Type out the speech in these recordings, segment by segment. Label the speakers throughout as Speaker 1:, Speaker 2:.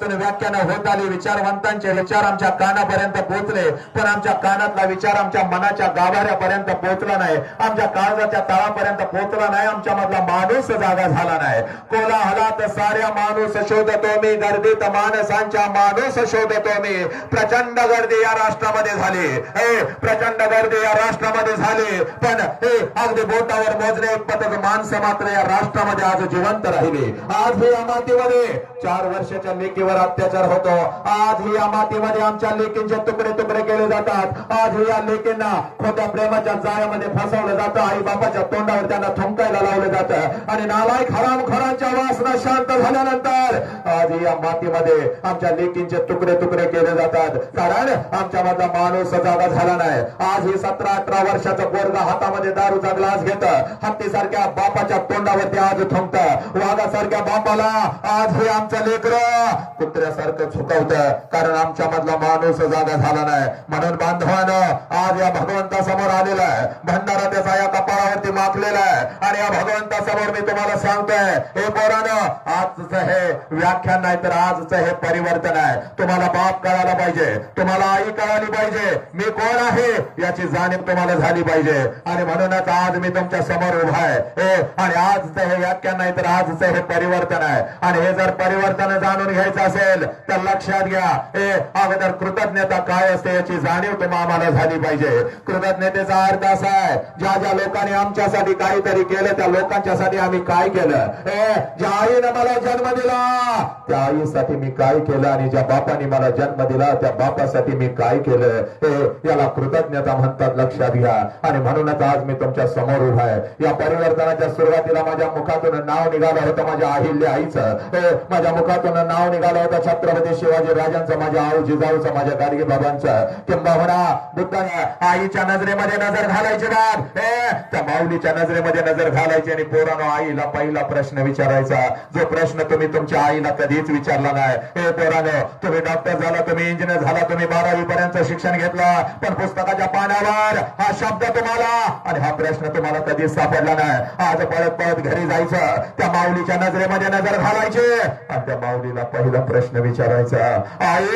Speaker 1: व्याख्यान होत आली विचारवंतांचे विचार आमच्या कानापर्यंत पोहोचले. पण आमच्या कानातला विचार आमच्या मनाच्या गाभाऱ्यापर्यंत पोहोचला नाही. आमच्या काळजाच्या तळापर्यंत पोहोचला नाही. आमच्या मधला माणूस जागा झाला नाही. कोलाहलात साऱ्या माणूस शोधतो मी. गर्दीत माणसांच्या माणूस शोधतो मी. प्रचंड गर्दी या राष्ट्रामध्ये झाली. हे प्रचंड गर्दी या राष्ट्रामध्ये झाली. पण हे अगदी बोटावर मोजणे पथक माणसं मात्र या राष्ट्रामध्ये आज जिवंत राहिली. आज या मातीमध्ये चार वर्षाच्या मातीवर अत्याचार होतो. आज ही या मातीमध्ये आमच्या लेकींचे तुकडे तुकडे केले जातात. आज ही या लेकींना खोट्या प्रेमाच्या जाळ्यामध्ये फसवलं जातं. आई बापाच्या तोंडावर त्यांना थुंकायला लावलं जातं. आणि नालायक हराम खरांच्या वासना शांत झाल्यानंतर आज ही या मातीमध्ये आमच्या लेकींचे तुकडे तुकडे केले जातात. कारण आमच्या मधला माणूस जागा झाला नाही. आज ही सतरा अठरा वर्षाचा पोरगा हातामध्ये दारूचा ग्लास घेत. हत्तीसारख्या बापाच्या तोंडावरती आज थुंकत. वाघासारख्या बापाला आज हे आमचं लेकर कुत्र्यासारखं चुकवत कारण आमच्या मधला माणूस जागा झाला नाही. म्हणून बांधवानं आज या भगवंतासमोर आलेला आहे. भंडारा त्याचा या कपाळावरती माखलेला आहे. आणि या भगवंतासमोर मी तुम्हाला सांगतोय हे पोरानं आजच हे व्याख्यान नाही तर आजच हे परिवर्तन आहे. तुम्हाला बाप कळायला पाहिजे. तुम्हाला आई कळाली पाहिजे. मी कोण आहे? याची जाणीव तुम्हाला झाली पाहिजे. आणि म्हणूनच आज मी तुमच्यासमोर उभा आहे. हे आणि आजचं हे व्याख्यान नाही तर आजचं हे परिवर्तन आहे. आणि हे जर परिवर्तन जाणून घ्यायचं असेल तर लक्षात घ्या हे अगोदर कृतज्ञता काय असते याची जाणीव तुम्हाला आम्हाला झाली पाहिजे. कृतज्ञतेचा अर्थ असा आहे ज्या ज्या लोकांनी आमच्यासाठी काहीतरी केलं त्या लोकांच्यासाठी आम्ही काय केलं? हे ज्या आईनं मला जन्म दिला त्या आईसाठी मी काय केलं आणि ज्या बापाने मला जन्म दिला त्या बापासाठी मी काय केलं? हे याला कृतज्ञता म्हणतात लक्षात घ्या. आणि म्हणूनच आज मी तुमच्यासमोर उभा आहे. या परिवर्तनाच्या सुरुवातीला माझ्या मुखातून नाव निघालं होतं माझ्या अहिल्य आईचं. हे माझ्या मुखातून नाव निघालं होतं छत्रपती शिवाजी राजांचा माझ्या आऊ जिजाऊचा माझ्या गाडगे बाबांचं म्हणा बुद्धाने आईच्या नजरेमध्ये नजर घालायची ना त्या माऊलीच्या नजरेमध्ये नजर घालायची आणि पोरानो आईला पहिला प्रश्न विचारायचा. जो प्रश्न तुम्ही तुमच्या आईला कधीच विचारला नाही. हे पोरानो तुम्ही डॉक्टर झाला तुम्ही इंजिनियर झाला तुम्ही बारावी पर्यंत शिक्षण घेतलं पण पुस्तकाच्या पानावर हा शब्द तुम्हाला आणि हा प्रश्न तुम्हाला कधीच सापडला नाही. आज पळत पळत घरी जायचं. त्या माऊलीच्या नजरेमध्ये नजर घालायची आणि त्या माऊलीला पहिला प्रश्न विचारायचा. आई!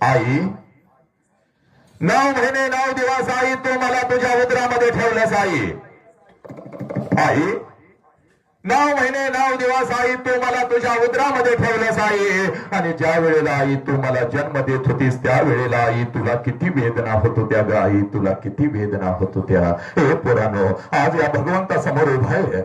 Speaker 1: आई! नऊ महिने नऊ दिवस आई तू मला तुझ्या उदरामध्ये ठेवलंस आई. आई! नऊ महिने नऊ दिवस आई तू मला तुझ्या उदरामध्ये ठेवलंस आई आणि ज्या वेळेला आई तू मला जन्म देत होतीस त्या वेळेला आई तुला किती वेदना होत होत्या ग आई तुला किती वेदना होत होत्या. हे पोरानो आज या भगवंता समोर उभा आहे.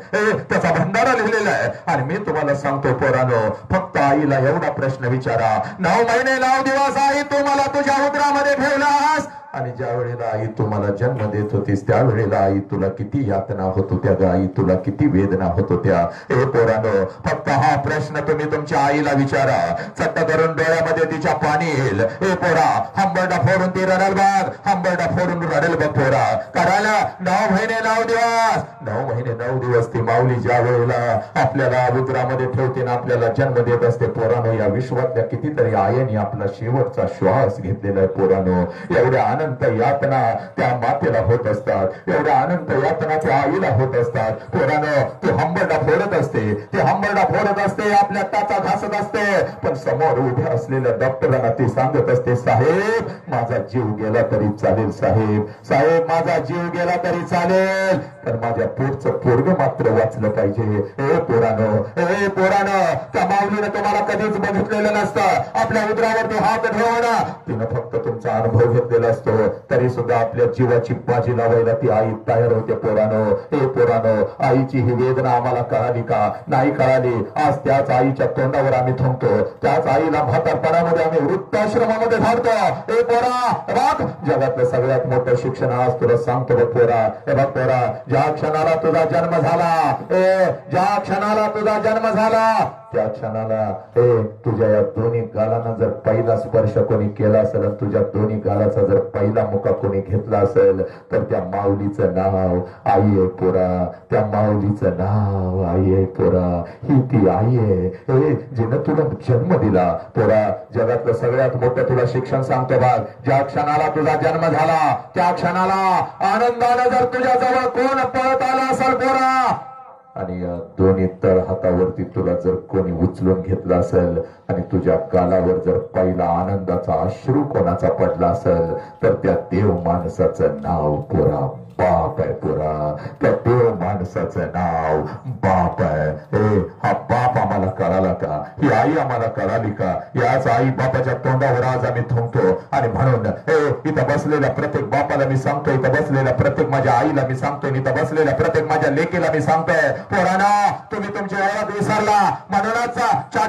Speaker 1: त्याचा भंडारा लिहिलेला आहे. आणि मी तुम्हाला सांगतो पोरानो फक्त आईला एवढा प्रश्न विचारा. नऊ महिने नऊ दिवस आई तू मला तुझ्या उदरामध्ये ठेवलास आणि ज्या वेळेला आई तुम्हाला जन्म देत होतीस त्या वेळेला आई तुला किती यातना होत होत्या ग? आई तुला किती वेदना होत होत्या? हे पोरानो फक्त हा प्रश्न तुम्ही तुमच्या आईला विचारा. चट्ट करून डोळ्यामध्ये तिच्या पाणी येईल. हे पोरा हंबरडा फोडून ती रडल बघ. हंबरडा फोडून रडल बघ पोरा. करायला नऊ महिने नऊ दिवस. नऊ महिने नऊ दिवस ती माऊली ज्या वेळेला आपल्याला रुद्रामध्ये ठेवते ना आपल्याला जन्म देत असते पोरानो या विश्वातल्या कितीतरी आयांनी आपला शेवटचा श्वास घेतलेला आहे पोरानो. एवढ्या अनंत यातना त्या मातेला होत असतात. एवढ्या अनंत यातना त्या आईला होत असतात. पोरानो ते हंबरडा फोडत असते. ते हंबरडा फोडत असते आपल्या ताचा घासत असते. पण समोर उभ्या असलेल्या डॉक्टरांना ती सांगत असते साहेब माझा जीव गेला तरी चालेल साहेब. साहेब माझा जीव गेला तरी चालेल. तर माझ्या पोरचं पोरग मात्र वाचलं पाहिजे. ए पोरानो ए पोरानो त्या माऊलीनं तुम्हाला कधीच बघितलेलं नसतं. आपल्या उदरावरती हात ठेवणं तिनं फक्त तुमचा अनुभव घेतलेला असतो. तरी सुद्धा आपल्या जीवाची बाजी लावायला ती आई तयार होते पोरानो. हे पोरानो आईची ही वेदना आम्हाला कळाली का? नाही कळाली. आज त्याच आईच्या तोंडावर आम्ही थांबतो त्याच आईला म्हातारपणामध्ये आम्ही वृत्ताश्रमामध्ये धाडतो. हे पोरा बघ जगातलं सगळ्यात मोठं शिक्षण आज तुला सांगतो पोरा. हे बघ पोरा ज्या क्षणाला क्षणाला तुझा जन्म झाला. ए ज्या क्षणाला तुझा जन्म झाला त्या क्षणाला ए तुझ्या या दोन्ही गालांना जर पहिला स्पर्श कोणी केला असेल तुझ्या दोन्ही गालाचा जर पहिला मुका कोणी घेतला असेल तर त्या माऊलीचं नाव आई आहे पोरा. त्या माऊलीचं नाव आई आहे पोरा. ही ती आई आहे हे जिनं तुला जन्म दिला. पोरा जगातलं सगळ्यात मोठं तुला शिक्षण सांगतो बघ ज्या क्षणाला तुझा जन्म झाला त्या क्षणाला आनंदानं जर तुझ्या जवळ कोण पळत आला असाल पोरा आणि दोन्ही तळ हातावरती तुला जर कोणी उचलून घेतलं असेल आणि तुझ्या गालावर जर पहिला आनंदाचा अश्रू कोणाचा पडला असेल तर त्या देव माणसाचं नाव पुरा बाप आहे पुरा त्या देव माणसाचं नाव बाप आहे. हे हा बाप का ही आई आम्हाला कळाली का? याच आई बापाच्या तोंडावर आज आम्ही थुंकतो. आणि म्हणून इथं बसलेल्या प्रत्येक बापाला मी सांगतो इथं बसलेल्या प्रत्येक माझ्या आईला मी सांगतो इथं बसलेल्या प्रत्येक माझ्या लेकीला मी सांगतोय पोराना तुम्ही तुमची ओळख विसरला. म्हणूनच